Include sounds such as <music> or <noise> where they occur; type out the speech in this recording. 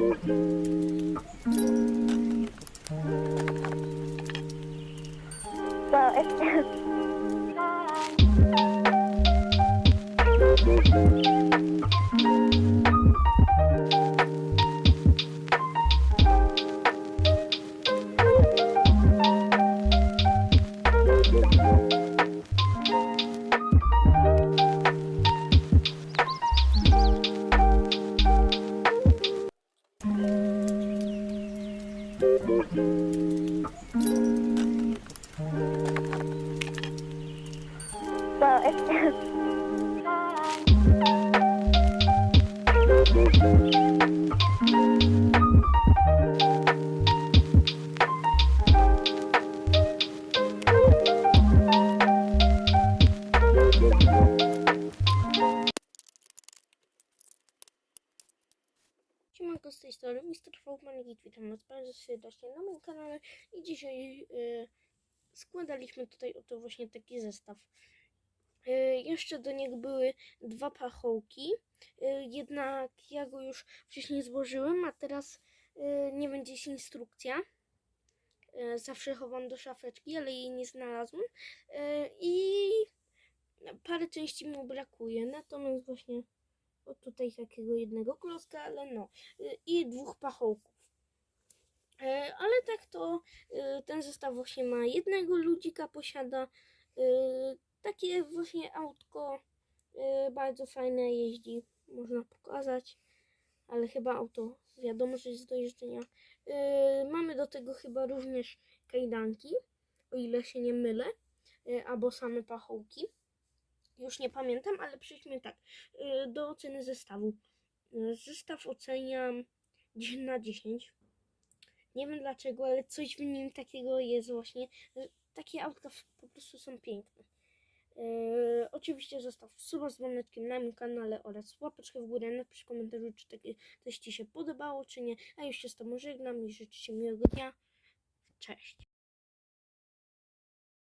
Well, it's <laughs> it's <laughs> Siemanko z tej strony Mr. Folkman i witam was bardzo serdecznie na moim kanale i dzisiaj y, składaliśmy tutaj oto właśnie taki zestaw. Y, jeszcze do niego były dwa pachołki, y, jednak ja go już wcześniej złożyłem, a teraz y, nie będzie się instrukcja. Y, zawsze chowam do szafeczki, ale jej nie znalazłem y, i parę części mu brakuje, natomiast właśnie o tutaj takiego jednego klocka, ale no i dwóch pachołków. E, Ale tak to y, ten zestaw właśnie ma jednego ludzika, posiada y, takie właśnie autko bardzo fajne, jeździ, można pokazać, ale chyba auto wiadomo, że jest do jeżdżenia. Mamy do tego chyba również kajdanki, o ile się nie mylę, albo same pachołki. Już nie pamiętam, ale przejdźmy tak y, do oceny zestawu. Zestaw oceniam 10 na 10. Nie wiem dlaczego, ale coś w nim takiego jest właśnie. Takie autka po prostu są piękne. Yy, oczywiście zostaw suba z dzwoneczkiem na moim kanale oraz łapeczkę w górę, napisz w komentarzu, czy takie coś Ci się podobało, czy nie. A już się z Tobą żegnam i życzę Ci miłego dnia. Cześć.